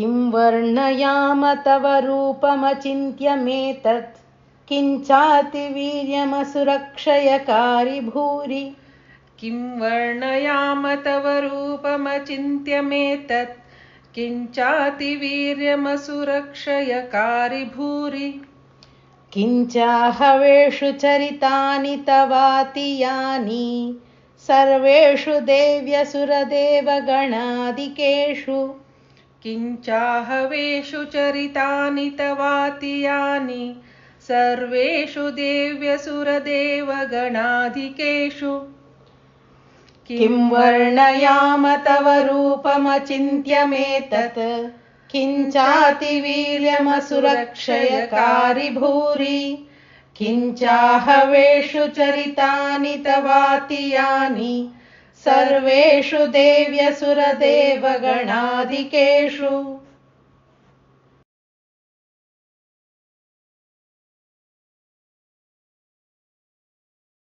किं वर्णयाम तव रूपमचिन्त्यमेतत् किञ्चातिवीर्यमसुरक्षयकारि भूरि किं वर्णयाम तव रूपमचिन्त्यमेतत् किञ्चातिवीर्यमसुरक्षयकारि भूरि किञ्चाहवेषु चरितानि तवातियानि सर्वेषु देव्यसुरदेवगणादिकेषु किञ्चाहवेषु चरितानि तवातियानि सर्वेषु देव्यसुरदेवगणाधिकेषु। किं वर्णयाम तव रूपमचिन्त्यमेतत् किञ्चातिवीर्यमसुरक्षयकारि भूरि किञ्चाहवेषु चरितानि तवातियानि सर्वेषु देव्यसुरदेवगणाधिकेषु